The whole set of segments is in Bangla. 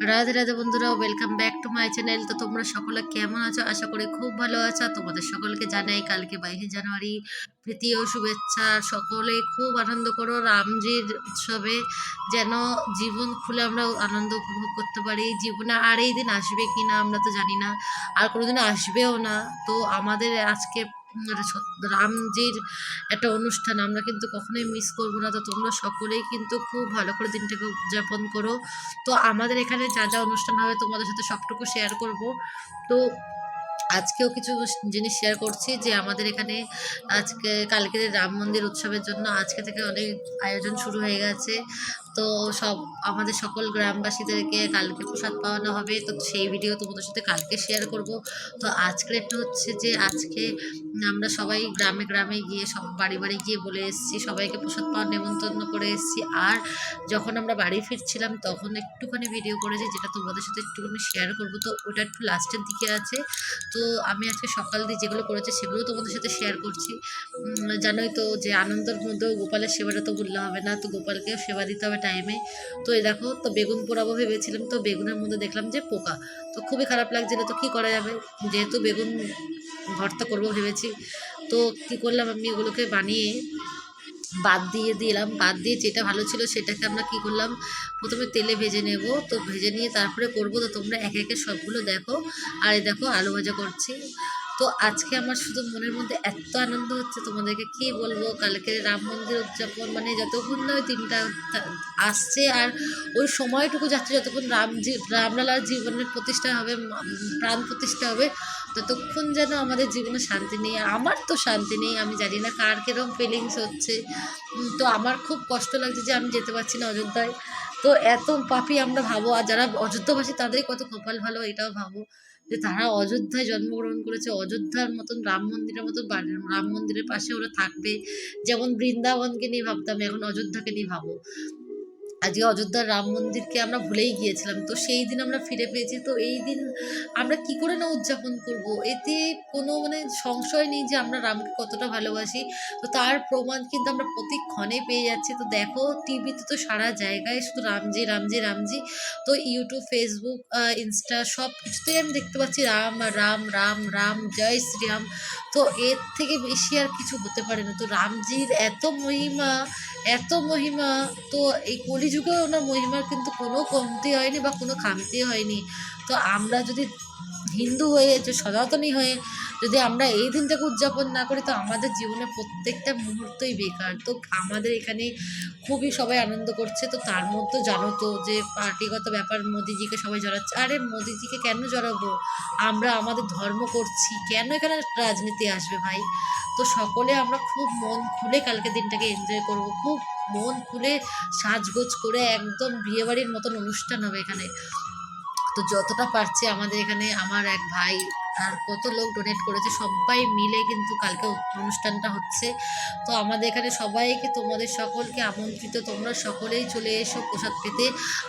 রাধে রাধে বন্ধুরা welcome back to my channel তো তোমরা সকলে কেমন আছো? আশা করি খুব ভালো আছো। তোমাদের সকলকে জানাই কালকে বাইশে জানুয়ারি প্রীতি ও শুভেচ্ছা। সকলে খুব আনন্দ করো, রামজির উৎসবে যেন জীবন খুলে আমরা আনন্দ উপভোগ করতে পারি। জীবনে আর এই দিন আসবে কি না আমরা তো জানি না। আর কোনোদিন আসবেও না। তো আমাদের আজকে রামজির একটা অনুষ্ঠান। আমরা কিন্তু কখনোই মিস করব না। তো তোমরা সকলেই কিন্তু খুব ভালো করে দিনটাকে উদযাপন করো। তো আমাদের এখানে যা যা অনুষ্ঠান হবে তোমাদের সাথে সবটুকু শেয়ার করব। তো আজকেও কিছু জিনিস শেয়ার করছি যে আমাদের এখানে আজকে, কালকে রাম মন্দির উৎসবের জন্য আজকে থেকে অনেক আয়োজন শুরু হয়ে গেছে। তো সব আমাদের সকল গ্রামবাসীদেরকে কালকে প্রসাদ পাওয়ানো হবে। তো সেই ভিডিও তোমাদের সাথে কালকে শেয়ার করব। তো আজকের একটা হচ্ছে যে আজকে আমরা সবাই গ্রামে গ্রামে গিয়ে সব বাড়ি বাড়ি গিয়ে বলে এসেছি, সবাইকে প্রসাদ পাওয়ার নেমন্তন্ন করে এসেছি। আর যখন আমরা বাড়ি ফিরছিলাম তখন একটুখানি ভিডিও করেছি যেটা তোমাদের সাথে একটুখানি শেয়ার করব। তো ওটা একটু লাস্টের দিকে আছে। তো আমি আজকে সকাল দিয়ে যেগুলো করেছি সেগুলো তোমাদের সাথে শেয়ার করছি। জানোই তো যে আনন্দের মধ্যেও গোপালের সেবাটা তো বললে হবে না। তো গোপালকেও সেবা দিতে হবে। টাইমে তো এই দেখো, তো বেগুন পোড়াবো ভেবেছিলাম, তো বেগুনের মধ্যে দেখলাম যে পোকা। তো খুবই খারাপ লাগছিল, তো কী করা যাবে? যেহেতু বেগুন ভর্তা করব ভেবেছি, তো কী করলাম আমি, ওগুলোকে বানিয়ে বাদ দিয়ে দিলাম। বাদ দিয়ে যেটা ভালো ছিল সেটাকে আমরা কি করলাম, প্রথমে তেলে ভেজে নেব। তো ভেজে নিয়ে তারপরে করব, তো তোমরা একে একে সবগুলো দেখো। আর দেখো, আলু ভাজা করছি। তো আজকে আমার শুধু মনের মধ্যে এত আনন্দ হচ্ছে তোমাদেরকে কি বলব? কালকে রাম মন্দির উদযাপন মানে যতক্ষণ না ওই দিনটা আসছে আর ওই সময়টুকু যাচ্ছে, যতক্ষণ রামজি রামলালার জীবনের প্রতিষ্ঠা হবে প্রাণ প্রতিষ্ঠা হবে, ততক্ষণ যেন আমাদের জীবনে শান্তি নেই। আর আমার তো শান্তি নেই, আমি জানি না কার কীরকম ফিলিংস হচ্ছে। তো আমার খুব কষ্ট লাগছে যে আমি যেতে পারছি না অযোধ্যায়। তো এত পাপি আমরা ভাবো, আর যারা অযোধ্যাবাসী তাদের কত কপাল ভালো, এটাও ভাবো। যে তারা অযোধ্যায় জন্মগ্রহণ করেছে, অযোধ্যার মতন রাম মন্দিরের মতন রাম মন্দিরের পাশে ওরা থাকবে। যেমন বৃন্দাবনকে নিয়ে ভাবতাম, এখন অযোধ্যাকে নিয়ে ভাবো। আজকে অযোধ্যার রাম মন্দিরকে আমরা ভুলেই গিয়েছিলাম। তো সেই দিন আমরা ফিরে পেয়েছি। তো এই দিন আমরা কি করে না উদযাপন করব? এতে কোনো মানে সংশয় নেই যে আমরা রামকে কতটা ভালোবাসি। তো তার প্রমাণ কিন্তু আমরা প্রতিক্ষণে পেয়ে যাচ্ছি। তো দেখো, টিভিতে তো সারা জায়গায় শুধু রামজি রামজি রামজি। তো ইউটিউব ফেসবুক ইনস্টা সব কিছুতেই আমি দেখতে পাচ্ছি রাম রাম রাম রাম, জয় শ্রীরাম। তো এর থেকে বেশি আর কিছু হতে পারে না। তো রামজির এত মহিমা এত মহিমা, তো এই কলিযুগে ওনার মহিমার কিন্তু কোনো কমতি হয়নি বা কোনো খামতি হয়নি। তো আমরা যদি হিন্দু হয়ে, যে সনাতনী হয়ে যদি আমরা এই দিনটাকে উদযাপন না করি, তো আমাদের জীবনে প্রত্যেকটা মুহূর্তই বেকার। তো আমাদের এখানে খুবই সবাই আনন্দ করছে। তো তার মধ্যে জানো তো যে পার্টিগত ব্যাপার মোদিজিকে সবাই জড়াচ্ছে। আরে মোদিজিকে কেন জড়াবো? আমরা আমাদের ধর্ম করছি। কেন এখানে রাজনীতি আসবে ভাই? তো সকলে আমরা খুব মন খুলে কালকে দিনটাকে এনজয় করব। খুব মন খুলে সাজগোজ করে একদম বিয়েবাড়ির মতন অনুষ্ঠান হবে এখানে। তো যতটা পারছে আমাদের এখানে আমার এক ভাই আর কত লোক ডোনেট করেছে, সবাই মিলে কিন্তু কালকে অনুষ্ঠানটা হচ্ছে। তো আমাদের এখানে সবাইকে, তোমাদের সকলকে আমন্ত্রিত, তোমরা সকলেই চলে এসো প্রসাদ পেতে।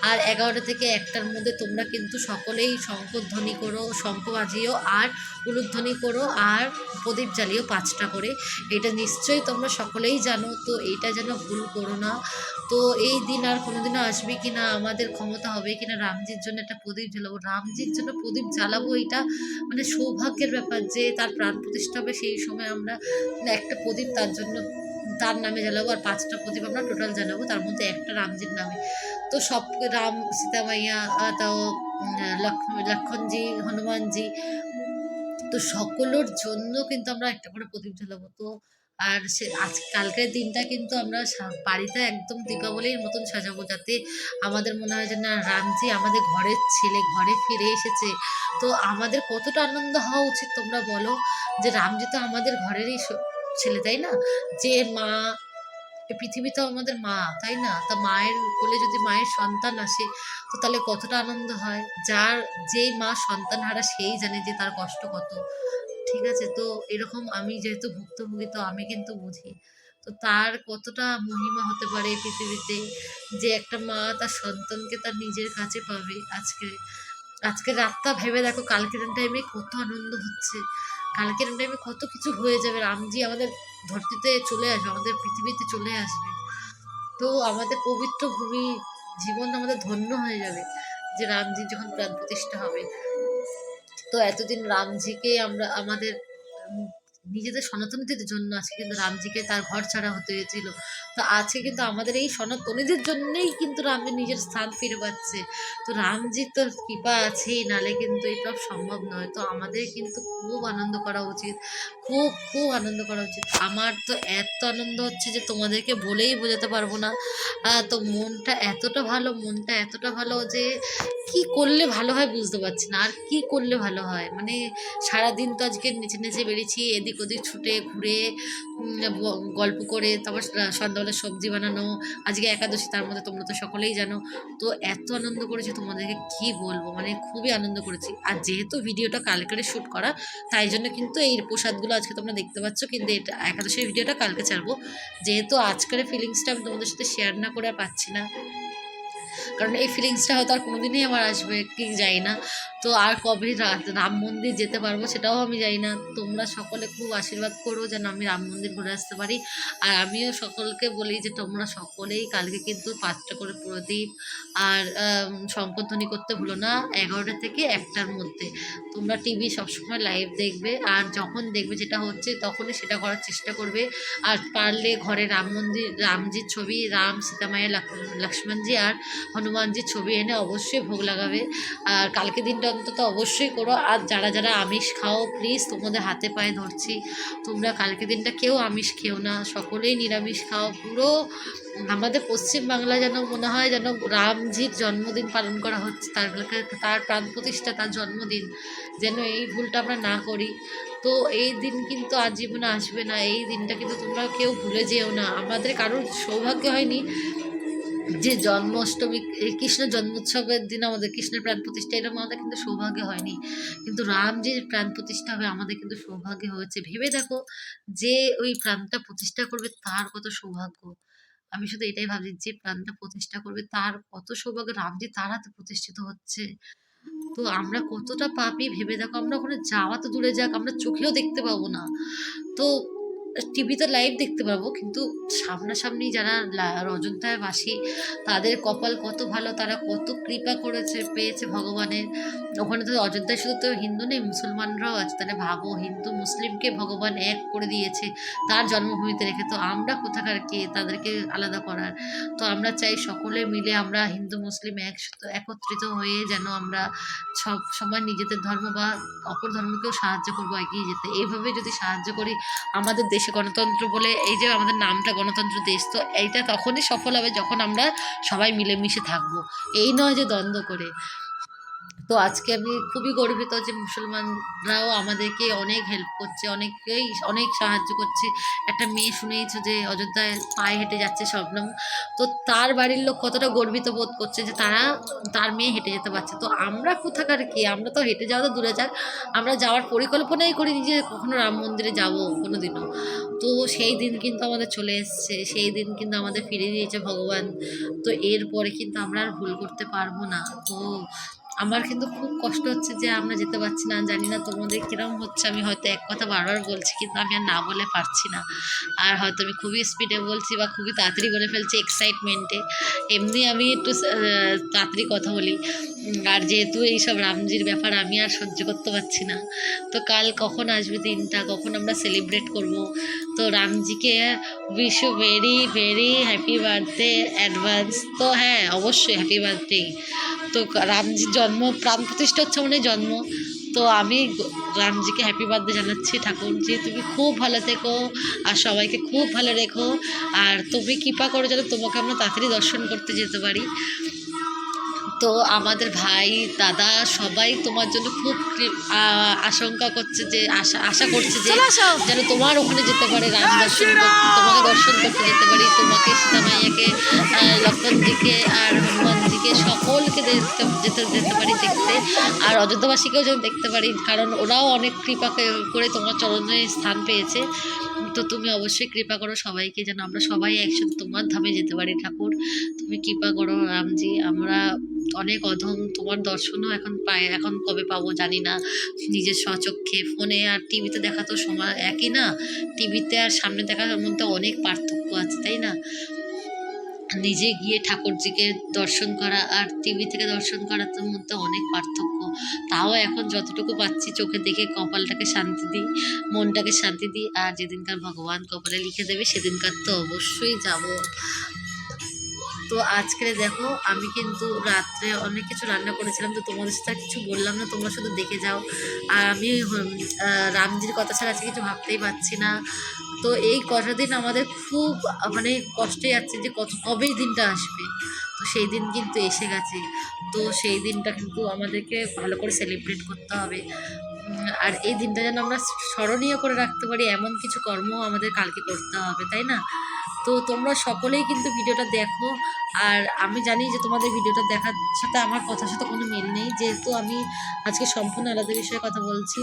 আর এগারোটা থেকে একটার মধ্যে তোমরা কিন্তু সকলেই শঙ্করধ্বনি করো, শঙ্খ বাজিও, আর উলুধ্বনি করো, আর প্রদীপ জ্বালিও পাঁচটা করে। এটা নিশ্চয়ই তোমরা সকলেই জানো, তো এটা যেন ভুল করো না। তো এই দিন আর কোনোদিনও আসবে কি না, আমাদের ক্ষমতা হবে কি না, রামজির জন্য একটা প্রদীপ জ্বালাবো। রামজির জন্য প্রদীপ জ্বালাবো, এটা মানে সৌভাগ্যের ব্যাপার যে তার প্রাণ প্রতিষ্ঠা হবে, সেই সময় আমরা একটা প্রদীপ তার জন্য, তার নামে জ্বালাবো আর পাঁচটা প্রদীপ আমরা টোটাল জ্বালাবো তার মধ্যে একটা রামজির নামে। তো সব রাম, সীতামাইয়া তাও লক্ষ্মণ লক্ষণজি, হনুমানজি, তো সকলের জন্য কিন্তু আমরা একটা করে প্রদীপ জ্বালাবো। তো আর সে আজ কালকের দিনটা কিন্তু আমরা বাড়িতে একদম দীপাবলির মতন সাজাবো যাতে আমাদের মনে হয় যে, না, রামজি আমাদের ঘরের ছেলে, ঘরে ফিরে এসেছে। তো আমাদের কতটা আনন্দ হওয়া উচিত তোমরা বলো? যে, রামজি তো আমাদের ঘরেরই ছেলে, তাই না? যে মা পৃথিবী তো আমাদের মা, তাই না? তা মায়ের কোলে যদি মায়ের সন্তান আসে, তো তাহলে কতটা আনন্দ হয়? যার, যেই মা সন্তান হারা সেই জানে যে তার কষ্ট কত। ঠিক আছে, তো এরকম আমি যেহেতু ভুক্তভোগী, তো আমি কিন্তু বুঝি। তো তার কতটা মহিমা হতে পারে পৃথিবীতে যে একটা মা তার সন্তানকে তার নিজের কাছে পাবে আজকে? আজকে রাতটা ভেবে দেখো, কালকের টাইমে কত আনন্দ হচ্ছে। কালকের টাইমে কত কিছু হয়ে যাবে। রামজি আমাদের ধরতিতে চলে আসবে, আমাদের পৃথিবীতে চলে আসবে। তো আমাদের পবিত্র ভূমি জীবন আমাদের ধন্য হয়ে যাবে যে রামজি যখন প্রাণ প্রতিষ্ঠা হবে। তো এতদিন রামজিকে আমরা আমাদের নিজেদের সনাতনীদের জন্য আছে কিন্তু রামজিকে তার ঘর ছাড়া হতে হয়েছিল। তো আজকে কিন্তু আমাদের এই সনাতনীদের জন্যই কিন্তু রামজি নিজের স্থান ফিরে পাচ্ছে। তো রামজির তো কৃপা আছেই, নালে কিন্তু এসব সম্ভব নয়। তো আমাদের কিন্তু খুব আনন্দ করা উচিত, খুব খুব আনন্দ করা উচিত। আমার তো এত আনন্দ হচ্ছে যে তোমাদেরকে বলেই বোঝাতে পারব না। তো মনটা এতটা ভালো, মনটা এতটা ভালো যে কি করলে ভালো হয় বুঝতে পারছি না। আর কি করলে ভালো হয়? মানে সারাদিন তো আজকে নেচে নেচে বেরিয়েছি এদিক ওদিক ছুটে, ঘুরে গল্প করে, তারপর সন্ধ্যাবেলা সবজি বানানো, আজকে একাদশী, তার মধ্যে তোমরা তো সকলেই জানো। তো এত আনন্দ করেছি তোমাদেরকে কি বলব? মানে খুবই আনন্দ করেছি। আর যেহেতু ভিডিওটা কালকে শ্যুট করা, তাই জন্য কিন্তু এই প্রসাদগুলো আজকে তোমরা দেখতে পাচ্ছ, কিন্তু এটা একাদশীর ভিডিওটা কালকে ছাড়বো। যেহেতু আজকের ফিলিংসটা আমি তোমাদের সাথে শেয়ার না করে আর পাচ্ছি না। কারণ এই ফিলিংসটা হয়তো আর কোনোদিনই আমার আসবে, কি যাই না। তো আর কবে রাম মন্দির যেতে পারব সেটাও আমি জানি না। তোমরা সকলে খুব আশীর্বাদ করো যেন আমি রাম মন্দির ঘুরে আসতে পারি। আর আমিও সকলকে বলি যে তোমরা সকলেই কালকে কিন্তু পাঁচটা করে প্রদীপ আর শঙ্করধ্বনি করতে ভুলো না, এগারোটা থেকে একটার মধ্যে। তোমরা টিভি সবসময় লাইভ দেখবে আর যখন দেখবে যেটা হচ্ছে তখনই সেটা করার চেষ্টা করবে। আর পারলে ঘরে রাম মন্দির, রামজির ছবি, রাম, সীতামায়া লক্ষ্মণজি আর হনুমানজির ছবি এনে অবশ্যই ভোগ লাগাবে। আর কালকে দিনটা অন্তত অবশ্যই করো। আর যারা যারা আমিষ খাও প্লিজ তোমাদের হাতে পায়ে ধরছি। তোমরা কালকে দিনটা কেউ আমিষ খেও না। সকলেই নিরামিষ খাও। পুরো আমাদের পশ্চিম বাংলা যেন মনে হয় যেন রামজির জন্মদিন পালন করা হচ্ছে। তার তার প্রাণ প্রতিষ্ঠা, তার জন্মদিন। যেন এই ভুলটা আমরা না করি। তো এই দিন কিন্তু আজীবনে আসবে না। এই দিনটা কিন্তু তোমরা কেউ ভুলে যেও না। আমাদের কারোর সৌভাগ্য হয়নি। যে জন্মাষ্টমী, এই কৃষ্ণ জন্মোৎসবের দিন আমাদের কৃষ্ণের প্রাণ প্রতিষ্ঠা এরকম আমাদের কিন্তু সৌভাগ্য হয়নি। কিন্তু রাম যে প্রাণ প্রতিষ্ঠা হবে আমাদের কিন্তু সৌভাগ্য হয়েছে। ভেবে দেখো যে ওই প্রাণটা প্রতিষ্ঠা করবে তার কত সৌভাগ্য। আমি শুধু এটাই ভাবছি, যে প্রাণটা প্রতিষ্ঠা করবে তার কত সৌভাগ্য রাম যে তার হাতে প্রতিষ্ঠিত হচ্ছে। তো আমরা কতটা পাপি ভেবে দেখো, আমরা ওখানে যাওয়া তো দূরে যাক, আমরা চোখেও দেখতে পাবো না। তো টিভিতে লাইভ দেখতে পাবো, কিন্তু সামনাসামনি যারা অযোধ্যায় বাসী, তাদের কপাল কত ভালো, তারা কত কৃপা করেছে, পেয়েছে ভগবানের। ওখানে তো অযোধ্যায় শুধু তো হিন্দু নেই, মুসলমানরাও আছে, তাহলে ভাবো, হিন্দু মুসলিমকে ভগবান এক করে দিয়েছে, তার জন্মভূমিতে রেখে, তো আমরা কোথাকার কে, তাদেরকে আলাদা করার? তো আমরা চাই সকলে মিলে আমরা হিন্দু, মুসলিম এক একত্রিত হয়ে যেন আমরা সব সময় নিজেদের ধর্ম বা অপর ধর্মকেও সাহায্য করব, এগিয়ে যেতে। এইভাবে যদি সাহায্য করি, আমাদের দেশে গণতন্ত্র বলে এই যে আমাদের নামটা গণতন্ত্র দেশ, তো এইটা তখনই সফল হবে যখন আমরা সবাই মিলেমিশে থাকব। এই নয় যে দ্বন্দ্ব করে। তো আজকে আমি খুবই গর্বিত যে মুসলমানরাও আমাদেরকে অনেক হেল্প করছে অনেকেই অনেক সাহায্য করছে। একটা মেয়ে শুনেইছ যে অযোধ্যায় পায়ে হেঁটে যাচ্ছে শবনম তো তার বাড়ির লোক কতটা গর্বিত বোধ করছে যে তারা তার মেয়ে হেঁটে যেতে পারছে। তো আমরা কোথাকার কি? আমরা তো হেঁটে যাওয়া তো দূরে যাক। আমরা যাওয়ার পরিকল্পনাই করিনি যে কখনো রাম মন্দিরে যাব কোনো দিনও তো সেই দিন কিন্তু আমাদের চলে এসছে, সেই দিন কিন্তু আমাদের ফিরে দিয়েছে ভগবান। তো এরপরে কিন্তু আমরা আর ভুল করতে পারব না। তো আমার কিন্তু খুব কষ্ট হচ্ছে যে আমরা যেতে পারছি না জানি না তোমাদের কিরম হচ্ছে, আমি হয়তো এক কথা বারবার বলছি, কিন্তু আমি আর না বলে পারছি না। আর হয়তো আমি খুবই স্পিডে বলছি বা খুবই তাড়াতাড়ি বলে ফেলছি এক্সাইটমেন্টে এমনি আমি একটু তাড়াতাড়ি কথা বলি। আর যেহেতু এইসব রামজির ব্যাপার আমি আর সহ্য করতে পারছি না। তো কাল কখন আসবে দিনটা, কখন আমরা সেলিব্রেট করব? তো রামজিকে wish very very happy birthday advance তো হ্যাঁ অবশ্যই হ্যাপি বার্থডে তো রামজির জন্ম, প্রাণ প্রতিষ্ঠা হচ্ছে মানে জন্ম। তো আমি রামজিকে হ্যাপি বার্থডে জানাচ্ছি ঠাকুরজি। তুমি খুব ভালো থেকো আর সবাইকে খুব ভালো রেখো। আর তুমি কৃপা করো যেন তোমাকে আমরা তাড়াতাড়ি দর্শন করতে যেতে পারি। তো আমাদের ভাই দাদা সবাই তোমার জন্য খুব আশঙ্কা করছে যে আশা আশা করছে যে যেন তোমার ওখানে যেতে পারে রাম দর্শন তোমাকে দর্শন করতে যেতে পারি। তোমাকে সীতামাইয়াকে লক্ষণজিকে আর হনুমানজিকে সকলকে দেখতে যেতে যেতে পারি দেখতে। আর অযোধ্যাবাসীকেও যেন দেখতে পারি কারণ ওরাও অনেক কৃপা করে তোমার চরণে স্থান পেয়েছে। তো তুমি অবশ্যই কৃপা করো সবাইকে যেন আমরা সবাই একসাথে তোমার ধামে যেতে পারি ঠাকুর। তুমি কৃপা করো রামজি, আমরা অনেক অধম, তোমার দর্শনও এখন পাই এখন কবে পাবো জানি না। নিজের স্বচক্ষে, ফোনে আর টিভিতে দেখা তো সময় একই না? টিভিতে আর সামনে দেখার মধ্যে অনেক পার্থক্য আছে, তাই না? নিজে গিয়ে ঠাকুরজিকে দর্শন করা আর টিভি থেকে দর্শন করার মধ্যে অনেক পার্থক্য। তাও এখন যতটুকু পাচ্ছি চোখে দেখে কপালটাকে শান্তি দিই, মনটাকে শান্তি দিই, আর যেদিনকার ভগবান কপালে লিখে দেবে সেদিনকার তো অবশ্যই যাব। তো আজকে দেখো, আমি কিন্তু রাত্রে অনেক কিছু রান্না করেছিলাম, তো তোমাদের সাথে কিছু বললাম না, তোমরা শুধু দেখে যাও। আর আমি রামজির কথা ছাড়া আজকে কিছু ভাবতেই পারছি না। তো এই কটা দিন আমাদের খুব মানে কষ্টে যাচ্ছে যে কত, কবে দিনটা আসবে? তো সেই দিন কিন্তু এসে গেছে। তো সেই দিনটা কিন্তু আমাদেরকে ভালো করে সেলিব্রেট করতে হবে। আর এই দিনটা যেন আমরা স্মরণীয় করে রাখতে পারি, এমন কিছু কর্ম আমাদের কালকে করতে হবে, তাই না? তো তোমরা সকলেই কিন্তু ভিডিওটা দেখো। আর আমি জানি যে তোমাদের ভিডিওটা দেখার সাথে আমার কথার সাথে কোনো মিল নেই। যেহেতু আমি আজকে সম্পূর্ণ আলাদা বিষয়ে কথা বলছি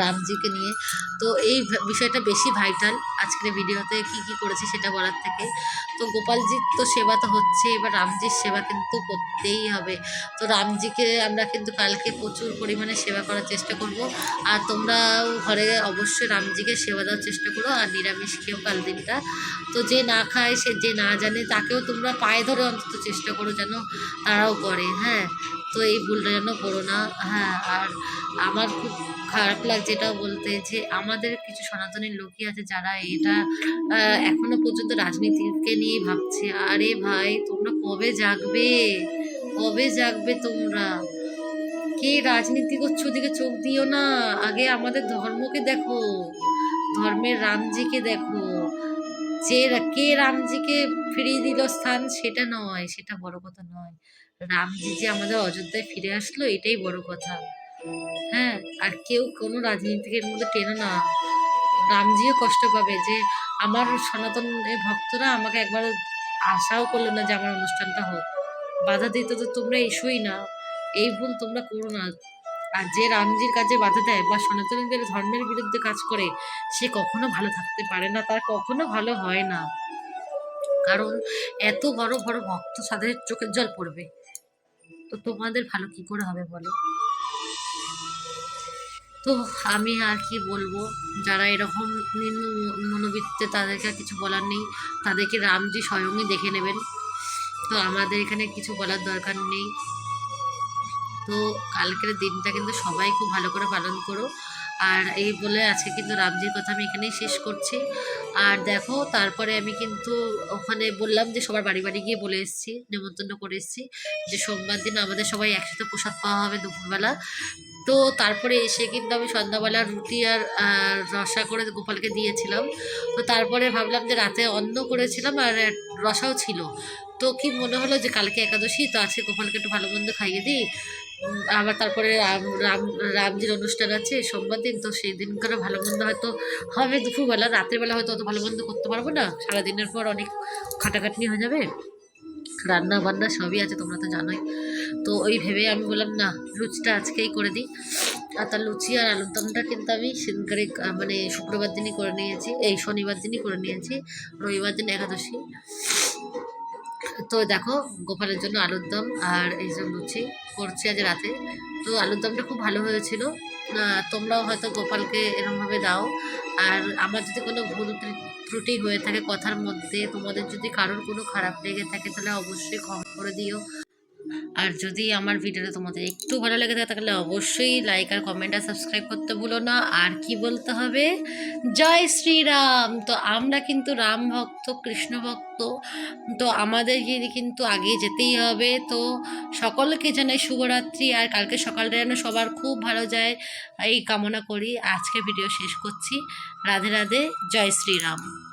রামজিকে নিয়ে। তো এই বিষয়টা বেশি ভাইটাল আজকের ভিডিওতে কি কি করেছি সেটা বলার থেকে। তো গোপালজির তো সেবা তো হচ্ছে, এবার রামজির সেবা কিন্তু করতেই হবে। তো রামজিকে আমরা কিন্তু কালকে প্রচুর পরিমাণে সেবা করার চেষ্টা করব। আর তোমরাও ঘরে অবশ্যই রামজিকে সেবা দেওয়ার চেষ্টা করো, আর নিরামিষ খেয়েও কাল দিনটা। তো যে না খায়, সে যে না জানে, তাকেও তোমরা পায়ে ধরে অন্তত চেষ্টা করো যেন তারাও করে হ্যাঁ? তো এই ভুলটা যেন করো না হ্যাঁ? আর আমার খুব খারাপ লাগছে এটাও বলতে যে আমাদের কিছু সনাতনী লোকই আছে যারা এটা এখনও পর্যন্ত রাজনীতিকে নিয়ে ভাবছে, আরে ভাই, তোমরা কবে জাগবে? কবে জাগবে তোমরা? কে রাজনীতি করছ ওদিকে চোখ দিও না। আগে আমাদের ধর্মকে দেখো, ধর্মের রামজিকে দেখো। যে কে রামজিকে ফিরিয়ে দিল স্থান সেটা নয়, সেটা বড় কথা নয়। রামজি যে আমাদের অযোধ্যায় ফিরে আসলো, এটাই বড় কথা। হ্যাঁ আর কেউ কোনো রাজনীতিকের মধ্যে টেনো না। রামজিও কষ্ট পাবে যে আমার সনাতনের ভক্তরা আমাকে একবার আশাও করল না যে আমার অনুষ্ঠানটা হোক। বাধা দিতে তো তোমরা এসোই না। এই ভুল তোমরা করো না। আর যে রামজির কাজে বাধা দেয় বা সনাতনীদের ধর্মের বিরুদ্ধে কাজ করে, সে কখনো ভালো থাকতে পারে না, তার কখনো ভালো হয় না। কারণ এত বড় বড় ভক্ত তাদের চোখের জল পড়বে। তো তোমাদের ভালো কি করে হবে বলো? তো আমি আর কি বলব, যারা এরকম নিম্ন মনোবৃত্তে তাদেরকে আর কিছু বলার নেই। তাদেরকে রামজি স্বয়ংই দেখে নেবেন। তো আমাদের এখানে কিছু বলার দরকার নেই। তো কালকের দিনটা কিন্তু সবাই খুব ভালো করে পালন করো। আর এই বলে আজকে কিন্তু রামজির কথা আমি এখানেই শেষ করছি। আর দেখো, তারপরে আমি কিন্তু ওখানে বললাম যে সবার বাড়ি বাড়ি গিয়ে বলে এসেছি, নেমন্তন্ন করে এসেছি যে সোমবার দিন আমাদের সবাই একসাথে প্রসাদ পাওয়া হবে দুপুরবেলা। তো তারপরে এসে কিন্তু আমি সন্ধ্যাবেলা রুটি আর রসা করে গোপালকে দিয়েছিলাম। তো তারপরে ভাবলাম যে রাতে অন্ন করেছিলাম আর রসাও ছিল। তো কি মনে হলো যে কালকে একাদশী, তো আজকে গোপালকে একটু ভালো মন্দ খাইয়ে দিই। আবার তারপরে রাম রাম, রামজির অনুষ্ঠান আছে, সোমবার দিন, তো সেই দিন করে ভালো মন্দ হয়তো হবে দুপুরবেলা, রাত্রিবেলা হয়তো অত ভালো মন্দ করতে পারব না। সারাদিনের পর অনেক খাটাখাটনি হয়ে যাবে। রান্না বান্না সবই আছে, তোমরা তো জানোই। তো ওই ভেবে আমি বললাম, না, লুচিটা আজকেই করে দিই। আর তার লুচি আর আলুর দমটা কিন্তু আমি সেদিনকারে মানে শুক্রবার দিনই করে নিয়েছি, এই শনিবার দিনই করে নিয়েছি, রবিবার দিন একাদশী। তো দেখো, গোপালের জন্য আলুর দম আর এই যে লুচি করছি আজ রাতে। তো আলুর দমটা খুব ভালো হয়েছিল। তোমরাও হয়তো গোপালকে এরমভাবে দাও। আর আমার যদি কোনো ভুল ত্রুটি হয়ে থাকে কথার মধ্যে, তোমাদের যদি কারোর কোনো খারাপ লেগে থাকে, তাহলে অবশ্যই ক্ষমা করে দিও। আর যদি আমার ভিডিওটা তোমাদের একটু ভালো লেগে থাকে, তাহলে অবশ্যই লাইক আর কমেন্ট আর সাবস্ক্রাইব করতে ভুলো না। আর কি বলতে হবে? জয় শ্রীরাম! তো আমরা কিন্তু রাম ভক্ত, কৃষ্ণ ভক্ত। তো আমাদের কিন্তু আগে যেতেই হবে। তো সকলকে জানাই শুভরাত্রি। আর কালকে সকালটা যেন সবার খুব ভালো যায়, এই কামনা করি। আজকে ভিডিও শেষ করছি। রাধে রাধে, জয় শ্রীরাম!